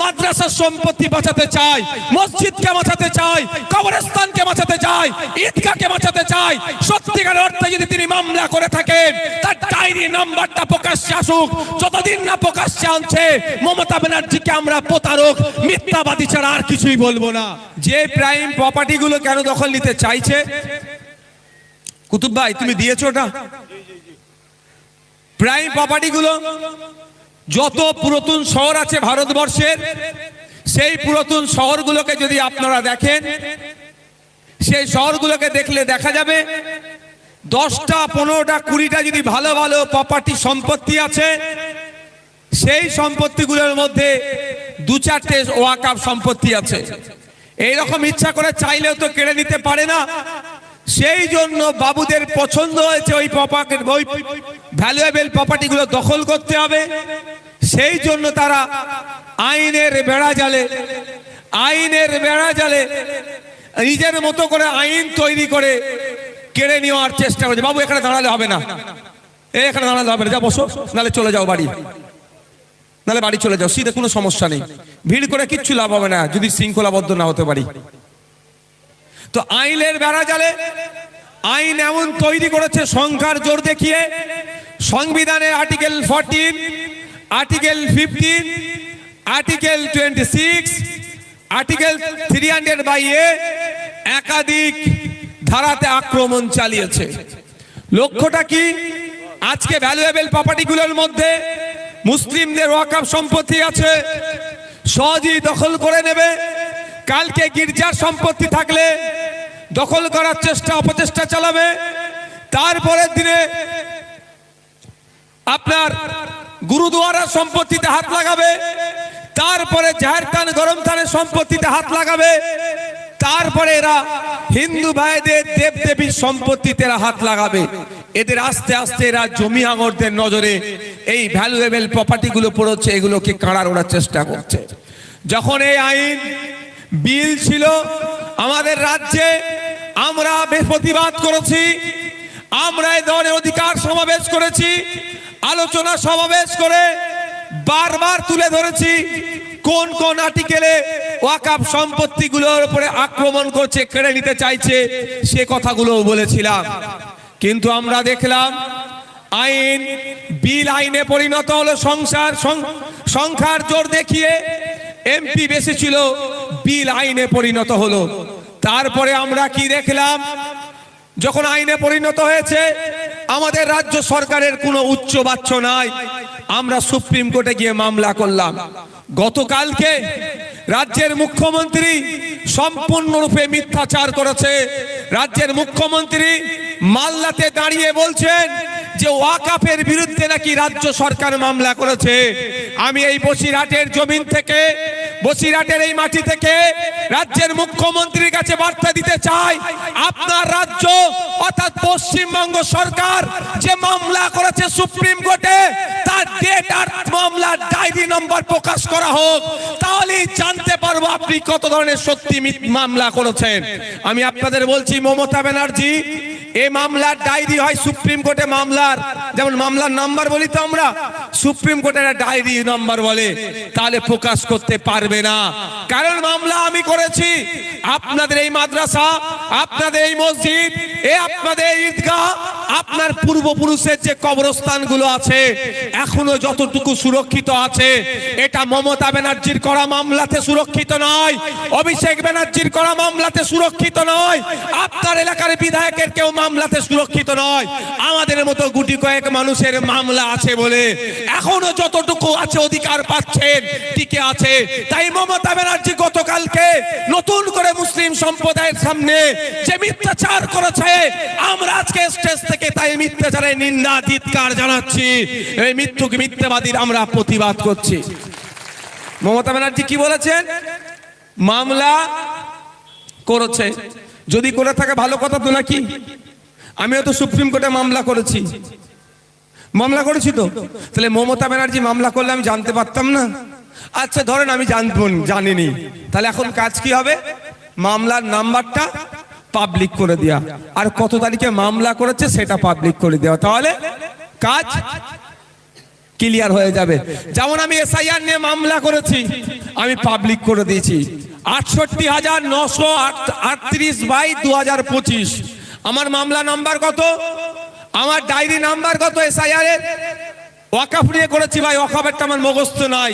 মাদ্রাসার সম্পত্তি বাঁচাতে চায় মসজিদকে বাঁচাতে চায় কবরস্থানকে বাঁচাতে চায় ঈদগাহকে বাঁচাতে চাই। সত্যিকার অর্থে যদি তিনি মামলা করে থাকেন তার ডায়েরি নাম্বারটা প্রকাশ্যে আসুক যতদিন না প্রকাশ্যে আনছে মমতা ব্যানার্জিকে আমরা প্রতারক মিথ্যাবাদী ছাড়া আর কিছুই বলব না। যে প্রাইম প্রপার্টি গুলো কেন দখল নিতে চাইছে? কুতুব ভাই তুমি দিয়েছ ওটা? প্রাইম প্রপার্টি গুলো যত পুরাতন শহর আছে ভারতবর্ষের, সেই পুরাতন শহরগুলোকে যদি আপনারা দেখেন, সেই শহরগুলোকে দেখলে দেখা যাবে দশটা, পনেরোটা, কুড়িটা যদি ভালো ভালো প্রপার্টি সম্পত্তি আছে, সেই সম্পত্তিগুলোর মধ্যে দু চারটে ওয়াকাপ সম্পত্তি আছে। এইরকম ইচ্ছা করে চাইলেও তো কেড়ে নিতে পারে না। সেই জন্য বাবুদের পছন্দ হয়েছে ওই প্রপার্টি ওই ভ্যালুয়েবল প্রপার্টিগুলো দখল করতে হবে। সেই জন্য তারা আইনের বেড়া জালে আইনের বেড়া জালে নিজের মতো করে আইন তৈরি করে কেড়ে নেওয়ার চেষ্টা করছে। বাবু, এখানে দাঁড়ালে হবে না। এখানে দাঁড়ালে হবে না। যা, বসো। নাহলে চলে যাও বাড়ি। নাহলে বাড়ি চলে যাও। শীতে কোনো সমস্যা নেই। ভিড় করে কিচ্ছু লাভ হবে না, যদি শৃঙ্খলাবদ্ধ না হতে পারি। তো আইনের বেড়া জালে আইন এমন তৈরি করেছে, সংখ্যার জোর দেখিয়ে সংবিধানের article fourteen article fifteen article twenty six article three hundred by A একাধিক ধারাতে আক্রমণ চালিয়েছে। লক্ষ্যটা কি? আজকে ভ্যালুয়েবল প্রপার্টিগুলোর মধ্যে মুসলিমদের ওয়াকাফ সম্পত্তি আছে, সহজেই দখল করে নেবে। কালকে গির্জার সম্পত্তি থাকলে দখল করার চেষ্টা, অপচেষ্টা চালাবে। তারপরের দিনে আপনার গুরুদুয়ারার সম্পত্তিতে হাত লাগাবে, তারপরে জাহের থান গরম থানের সম্পত্তিতে হাত লাগাবে, তারপরে এরা হিন্দু ভাইদের দেব দেবীর সম্পত্তিতে এরা হাত লাগাবে। এদের আস্তে আস্তে এরা জমি আঙরদের নজরে এই ভ্যালুয়েবল প্রপার্টি গুলো পড়ছে, এগুলোকে কাড়ার ওড়ার চেষ্টা করছে। যখন এই আইন বিল ছিল, আমাদের রাজ্যে আমরা প্রতিবাদ করেছি, আমরা এই ধরনের অধিকার সমাবেশ করেছি আলোচনা সমাবেশ করে বারবার তুলে ধরেছি কোন কোন আর্টিকেলে ওয়াকাপ সম্পত্তিগুলোর উপরে আক্রমণ করছে, কেড়ে নিতে চাইছে, সে কথাগুলো বলেছিলাম। কিন্তু আমরা দেখলাম আইন, বিল আইনে পরিণত হলো সংসার সংখ্যার জোর দেখিয়ে এমপি বেশি ছিল, বিল আইনে পরিণত হলো। তারপরে আমরা কি দেখলাম? যখন আইনে পরিণত হয়েছে আমাদের রাজ্য সরকারের কোনো উচ্চ বাচ্চ নাই। আমরা সুপ্রিম কোর্টে গিয়ে মামলা করলাম। গতকালকে রাজ্যের মুখ্যমন্ত্রী সম্পূর্ণরূপে মিথ্যাচার করেছে। রাজ্যের মুখ্যমন্ত্রী মাল্লাতে দাঁড়িয়ে বলছেন যে ওয়াকাফের বিরুদ্ধে নাকি রাজ্য সরকার মামলা করেছে। আমি এই বসিরহাটের জমিন থেকে বসিরহাটের এই মাটি থেকে রাজ্যের মুখ্যমন্ত্রীর কাছে বার্তা দিতে চাই। আপনার রাজ্য অর্থাৎ পশ্চিমবঙ্গ সরকার যে মামলা করেছে সুপ্রিম কোর্টে, তার ডেট আর মামলার ডায়েরি নম্বর প্রকাশ করা হোক। তাহলেই জানতে পারব আপনি কত ধরনের সত্যি মামলা করেছেন। আমি আপনাদের বলছি, মমতা ব্যানার্জি এই মামলার ডায়েরি হয় সুপ্রিম কোর্টে মামলার। যেমন মামলার নাম্বার বলি তো আমরা, সুপ্রিম কোর্টে একটা ডায়েরি নাম্বার বলে, তাহলে প্রকাশ করতে পারবে না। কারণ মামলা আমি করেছি, আপনাদের এই মাদ্রাসা, আপনাদের এই মসজিদ, এ আপনাদের ঈদগাহ আপনার পূর্বপুরুষের যে কবরস্থানগুলো আছে, এখনও যতটুকু সুরক্ষিত আছে, এটা মমতা ব্যানার্জির করা মামলাতে সুরক্ষিত নয়, অভিষেক ব্যানার্জির করা মামলাতে সুরক্ষিত নয়, আপনার এলাকার বিধায়কের কেউ মামলাতে সুরক্ষিত নয়। আমাদের মতো গুটি কয়েক মানুষের মামলা আছে বলে এখনও যতটুকু আছে অধিকার পাচ্ছেন, টিকে আছে। তাই মমতা ব্যানার্জি গতকালকে নতুন করে মুসলিম সম্প্রদায়ের সামনে যে মিথ্যাচার করেছে, আমরা আজকে স্টেজ থেকে তাই মিথ্যাচারের নিন্দা, ধিৎকার জানাচ্ছি। এই মিথ্যুক মিথ্যাবাদীর আমরা প্রতিবাদ করছি। মমতা ব্যানার্জি কি বলেছেন? মামলা করেছে। যদি করে থাকে ভালো কথা তো নাকি? আমিও তো সুপ্রিম কোর্টে মামলা করেছি। মামলা করেছি তো? তাহলে মমতা ব্যানার্জি মামলা করলে আমি জানতে পারতাম না। আচ্ছা ধরেন আমি জানব জানিনি। তাহলে এখন কাজ কি হবে? মামলার নাম্বারটা পাবলিক করে দেওয়া আর কত তারিখে মামলা করেছে সেটা পাবলিক করে দেওয়া তাহলে কাজ ক্লিয়ার হয়ে যাবে। যেমন আমি এসআইআর নিয়ে মামলা করেছি, আমি পাবলিক করে দিয়েছি। আটষট্টি হাজার নশো আটত্রিশ বাই দু হাজার পঁচিশ। আমার মামলা নাম্বার কত? আমার ডায়েরি নাম্বার কত এসআইআর এর? ওয়াকাফ নিয়ে করেছি ভাই ওয়াকাফেরটা আমার মগস্থ নাই।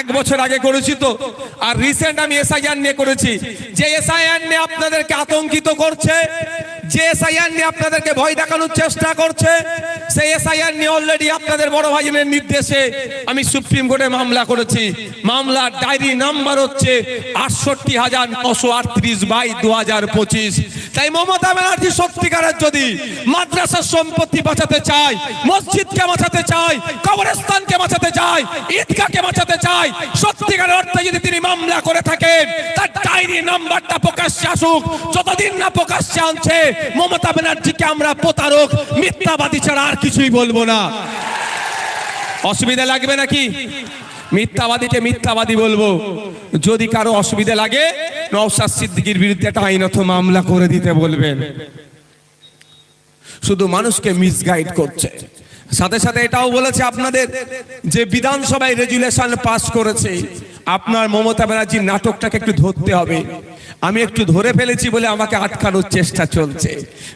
এক বছর আগে করেছি তো। আর রিসেন্ট আমি এসআইআর নিয়ে করেছি। যে এসআইআর নিয়ে আপনাদেরকে আতঙ্কিত করছে যে এসআইআর নিয়ে আপনাদেরকে ভয় দেখানোর চেষ্টা করছে, সেই এসআইআর নিয়ে অলরেডি আপনাদের বড় ভাইজনের নির্দেশে আমি সুপ্রিম কোর্টে মামলা করেছি। মামলার ডায়েরি নাম্বার হচ্ছে আটষট্টি হাজার নশো আটত্রিশ বাই দু হাজার পঁচিশ। তাই মমতা ব্যানার্জি সত্যিকারের যদি মাদ্রাসার সম্পত্তি বাঁচাতে চায়, মসজিদকে বাঁচাতে চায়, কবরস্থানকে বাঁচাতে চায়, ঈদগাহকে বাঁচাতে চায়, সত্যিকারের অর্থে যদি তিনি মামলা করে থাকেন, তার ডায়েরি নাম্বারটা প্রকাশ্যে আসুক, যতদিন না প্রকাশ্যে আনছে মমতা ব্যানার্জিকে আমরা প্রতারক, মিথ্যাবাদী ছাড়া আর কিছুই বলব না। অসুবিধা লাগবে নাকি? মিথ্যাবাদীকে মিথ্যাবাদী বলব। যদি কারও অসুবিধা লাগে, নওশাদ সিদ্দিকির বিরুদ্ধে একটা আইনত মামলা করে দিতে বলবেন। শুধু মানুষকে মিসগাইড করছে। সাথে সাথে এটাও বলেছে আপনাদের যে বিধানসভায় রেজুলেশন পাস করেছে, আপনার মমতা ব্যানার্জির নাটকটাকে একটু ধরতে হবে। আমি একটু ধরে ফেলেছি বলে আমাকে আটকানোর চেষ্টা চলছে।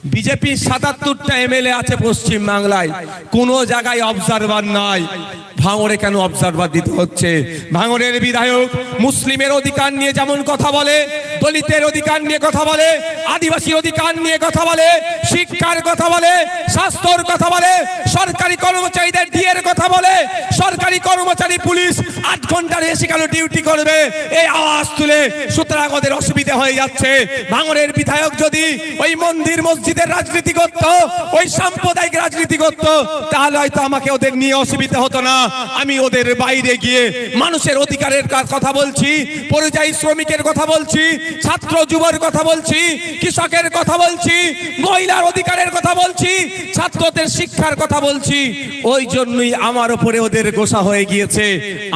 বিজেপির সাতাত্তরটা এমএলএ আছে পশ্চিম বাংলায় কোনো জায়গায় অবজারভার নাই। ভাঙড়ে কেন অবজারভার দিতে হচ্ছে? ভাঙড়ের বিধায়ক মুসলিমের অধিকার নিয়ে যেমন কথা বলে দলিতের অধিকার নিয়ে কথা বলে আদিবাসী অধিকার নিয়ে কথা বলে, শিক্ষার কথা বলে, স্বাস্থ্যর কথা বলে, সরকারি কর্মচারীদের ডিএর কথা বলে, সরকারি কর্মচারী পুলিশ আট ঘণ্টার বেশি কেন ডিউটি করবে। এই আওয়াজ তুলে সুতরাং ওদের অসুবিধা হয়ে যাচ্ছে। ভাঙরের বিধায়ক যদি ওই মন্দির মসজিদের রাজনীতি করত, ওই সাম্প্রদায়িক রাজনীতি করত, তাহলে হয়তো আমাকে ওদের নিয়ে অসুবিধা হতো না। আমি ওদের বাইরে গিয়ে মানুষের অধিকারের কথা বলছি, পরিযায়ী শ্রমিকের কথা বলছি ছাত্র যুবর কথা বলছি, কৃষকের কথা বলছি, মহিলার অধিকারের কথা বলছি, ছাত্রদের শিক্ষার কথা বলছি, ওই জন্যই আমার উপরে ওদের গোসা হয়ে গিয়েছে,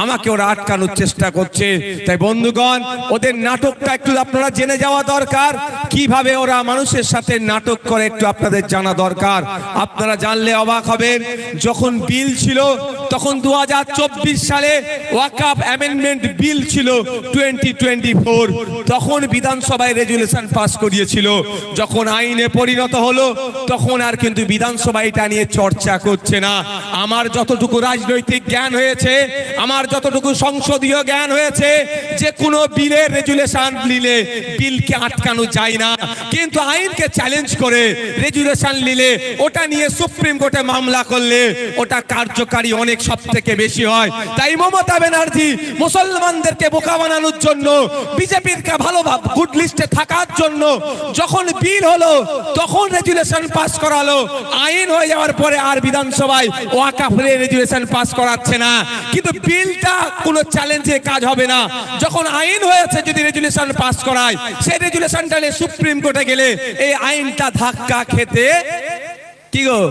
আমাকে ওরা আটকানোর চেষ্টা করছে। তাই বন্ধুগণ, ওদের নাটকটা একটু আপনারা জেনে যাওয়া দরকার, কীভাবে ওরা মানুষের সাথে নাটক করে একটু আপনাদের জানা দরকার। আপনারা জানলে অবাক হবেন, যখন বিল ছিল তখন দু হাজার চব্বিশ সালে ওয়াকাপ অ্যামেন্ডমেন্ট বিল ছিল টোয়েন্টি টোয়েন্টি ফোর। তখন বিধানসভায় রেজুলেশন পাস করিয়েছিল। যখন আইনে পরিণত হলো, তখন আর কিন্তু বিধানসভা এটা নিয়ে চর্চা করছে না। আমার যতটুকু রাজনৈতিক জ্ঞান হয়েছে, আমার যতটুকু সংসদীয় জ্ঞান হয়েছে, যে কোনো বিলের রেজুলেশন নিলে বিলকে আটকানো যায় না। কিন্তু আইনকে চ্যালেঞ্জ করে রেজুলেশন নিলে ওটা নিয়ে সুপ্রিম কোর্টে মামলা করলে ওটা কার্যকারী অনেক সব থেকে বেশি হয়। তাই মমতা ব্যানার্জি মুসলমানদেরকে বোকা বানানোর জন্য বিজেপির ভালো গুড লিস্টে থাকার জন্য যখন বিল হলো, তখন রেজুলেশন পাস করালো। আইন হয়ে যাওয়ার পরে আর বিধানসভায় ওয়াকাফে রেজুলেশন পাস করাচ্ছে না। কিন্তু বিলটা কোনো চ্যালেঞ্জে কাজ হবে না। যখন আইন হয়েছে যদি রেজুলেশন পাস করায়, সেই রেজুলেশনটা নিয়ে সুপ্রিম কোর্টে গেলে এই আইনটা ধাক্কা খেতে কি গো?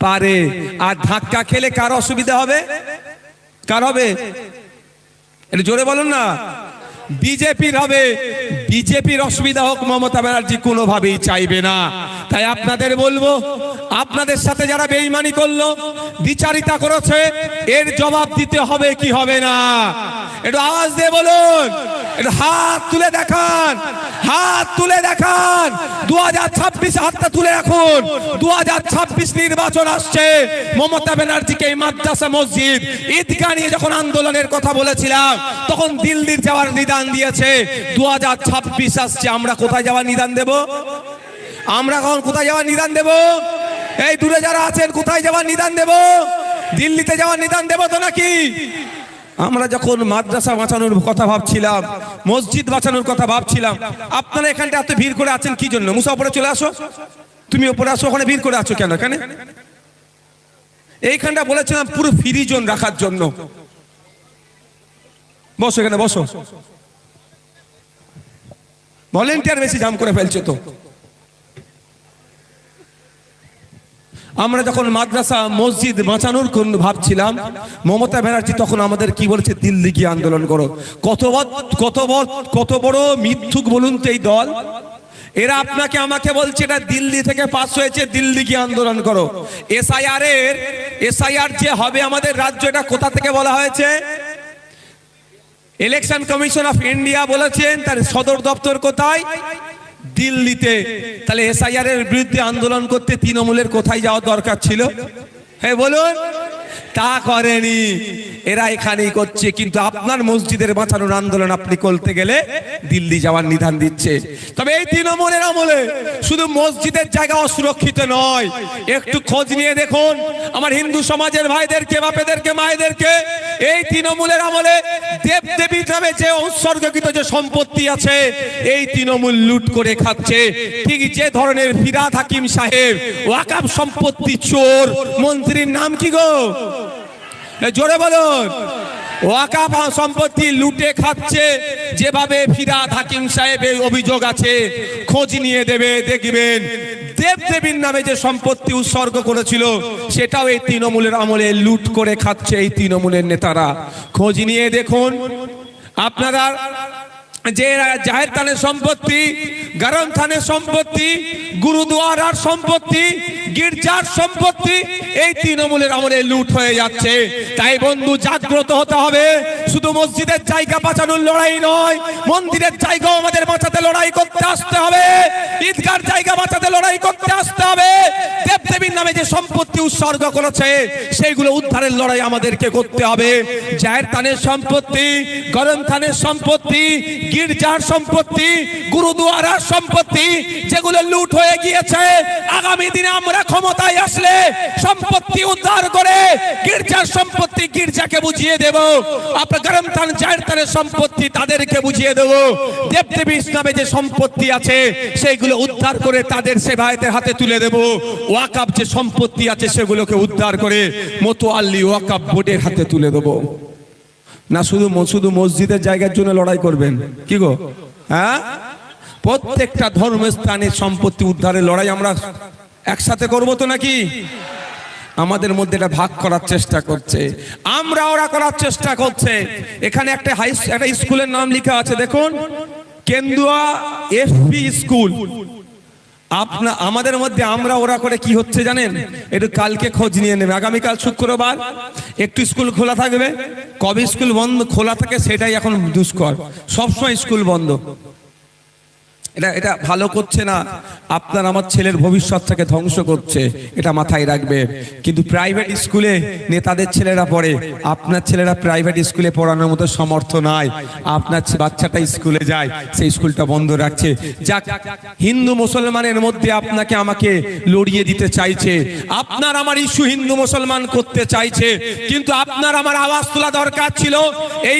পারে। আর ধাক্কা খেলে কার অসুবিধা হবে? কার হবে? এটা জোরে বলুন না। বিজেপির হবে। বিজেপির অসুবিধা হোক মমতা ব্যানার্জি কোনোভাবেই চাইবে না। তাই আপনাদের বলব, আপনাদের সাথে যারা বেইমানি করল, বিচারিতা করেছে, এর জবাব দিতে হবে কি হবে না? একটু আওয়াজ দিয়ে বলুন। হাত তুলে দেখান, হাত তুলে দেখান। দু হাজার ছাব্বিশ হাতটা তুলে রাখুন। দু হাজার ছাব্বিশ নির্বাচন আসছে। মমতা ব্যানার্জিকে এই মাদ্রাসা মসজিদ, ঈদগাহ নিয়ে যখন আন্দোলনের কথা বলেছিলাম, তখন দিল্লির যাওয়ার নিদান দিয়েছে। দু হাজার ছাব্বিশ আসছে, আমরা কোথায় যাওয়ার নিদান দেব? আমরা কখন কোথায় যাওয়ার নিদান দেব? এই দূরে যারা আছেন, কোথায় যাওয়ার নিদান দেব? দিল্লিতে যাওয়ার নিদান দেব তো নাকি? আমরা যখন মাদ্রাসা বাঁচানোর কথা ভাবছিলাম, মসজিদ বাঁচানোর কথা ভাবছিলাম, আপনারা এখানটা এত ভিড় করে আছেন কি জন্য? মুসা উপরে চলে আসো। তুমি উপরে আসো, ওখানে ভিড় করে আছো কেন? এখানে? এইখানটা বলেছিলাম পুরো ফ্রি জোন রাখার জন্য। বসো এখানে, বসো। ভলেন্টিয়ার বেশি জাম করে ফেলছে তো। আমরা যখন মাদ্রাসা, মসজিদ বাঁচানোর কোন ভাবছিলাম, মমতা ব্যানার্জি তখন আমাদের কি বলেছে, দিল্লি গিয়ে আন্দোলন করো। কত কত কত বড় মিথ্যুক বলুন তো এই দল। এরা আপনাকে, আমাকে বলছে, এটা দিল্লি থেকে পাস হয়েছে, দিল্লি গিয়ে আন্দোলন করো। এসআইআর এর এসআইআর যে হবে আমাদের রাজ্য, এটা কোথা থেকে বলা হয়েছে? ইলেকশন কমিশন অফ ইন্ডিয়া বলেছেন, তার সদর দপ্তর কোথায়? দিল্লিতে তাহলে এসআইআর এর বিরুদ্ধে আন্দোলন করতে তৃণমূলের কোথায় যাওয়ার দরকার ছিল? হ্যাঁ বলুন। তা করেনি। এরা এখানেই করছে, কিন্তু আপনার মসজিদের বাঁচানোর আন্দোলন আপনি করতে গেলে দিল্লি যাওয়ার নিধান দিচ্ছে। তবে এই তৃণমূলের আমলে শুধু মসজিদের জায়গা অসুরক্ষিত নয়, একটু খোঁজ নিয়ে দেখুন, আমার হিন্দু সমাজের ভাইদেরকে, বাপেদেরকে, মায়েদেরকে, এই তৃণমূলের আমলে দেব দেবীর নামে যে উৎসর্গকৃত যে সম্পত্তি আছে, এই তৃণমূল লুট করে খাচ্ছে। ঠিক যে ধরনের ফিরাদ হাকিম সাহেব, ওয়াকাব সম্পত্তি চোর, মন্ত্রীর নাম কি গো? জোরে বলুন। ওয়াকাব সম্পত্তি লুটে খাচ্ছে, যেভাবে ফিরাদ হাকিম সাহেবের অভিযোগ আছে, খোঁজ নিয়ে দেবে, দেখবেন। দেব দেবীর নামে যে সম্পত্তি উৎসর্গ করেছিল, সেটাও এই তৃণমূলের আমলে লুট করে খাচ্ছে এই তৃণমূলের নেতারা। খোঁজ নিয়ে দেখুন। আপনারা যে জাহের থানের সম্পত্তি, গরম থানের সম্পত্তি, গুরুদুয়ারার সম্পত্তি গির্জার সম্পত্তি এই তৃণমূলের আমলে লুট হয়ে যাচ্ছে। তাই বন্ধু, জাগ্রত হতে হবে। শুধু মসজিদের জায়গা বাঁচানোর লড়াই নয়, মন্দিরের জায়গাও আমাদের বাঁচাতে লড়াই করতে আসতে হবে। ঈদগার জায়গা বাঁচাতে লড়াই করতে আসতে হবে। নামে যে সম্পত্তি উৎসর্গ করেছে, সেইগুলো উদ্ধারের লড়াই আমাদেরকে করতে হবে। জাহের থানের সম্পত্তি গরম থানের সম্পত্তি, গির্জার সম্পত্তি, গুরুদুয়ারার সম্পত্তি, যেগুলো লুট হয়ে গিয়েছে, আগামী দিনে আমরা ক্ষমতায় আসলে সম্পত্তি উদ্ধার করে গির্জার সম্পত্তি গির্জাকে বুঝিয়ে দেব। আপনার গরম থান জাহের থানের সম্পত্তি তাদেরকে বুঝিয়ে দেব। দেবদেবী ইসলামে যে সম্পত্তি আছে, সেইগুলো উদ্ধার করে তাদের সেবায়তের হাতে তুলে দেব। ওয়াকাব যে সম্পত্তি আছে সেগুলোকে উদ্ধার করে মতোয়াল্লি ওয়াকাব বোর্ডের হাতে তুলে দেবো। না, শুধু শুধু মসজিদের জায়গার জন্য লড়াই করবেন। কি গো? হ্যাঁ? প্রত্যেকটা ধর্মস্থানের সম্পত্তি উদ্ধারের লড়াই আমরা একসাথে করব তো নাকি? আমাদের মধ্যে এটা ভাগ করার চেষ্টা করছে। আমরা ওরা করার চেষ্টা করছে। এখানে একটা হাই একটা স্কুলের নাম লেখা আছে, দেখুন। Kendua FP school. আপনা আমাদের মধ্যে আমরা ওরা করে কি হচ্ছে জানেন? একটু কালকে খোঁজ নিয়ে নেবে। আগামীকাল শুক্রবার একটু স্কুল খোলা থাকবে। কবে স্কুল বন্ধ? খোলা থাকে সেটাই এখন দুষ্কর। সবসময় স্কুল বন্ধ। এটা এটা ভালো করছে না। আপনার আমার ছেলের ভবিষ্যৎটাকে ধ্বংস করছে। এটা মাথায় রাখবে। কিন্তু প্রাইভেট স্কুলে নেতাদের ছেলেরা পড়ে। আপনার ছেলেরা প্রাইভেট স্কুলে পড়ানোর মতো সমর্থ নাই। আপনার বাচ্চাটা স্কুলে যায়, সেই স্কুলটা বন্ধ রাখছে। যাক, হিন্দু মুসলমানের মধ্যে আপনাকে আমাকে লড়িয়ে দিতে চাইছে। আপনার আমার ইস্যু হিন্দু মুসলমান করতে চাইছে। কিন্তু আপনার আমার আওয়াজ তোলা দরকার ছিল। এই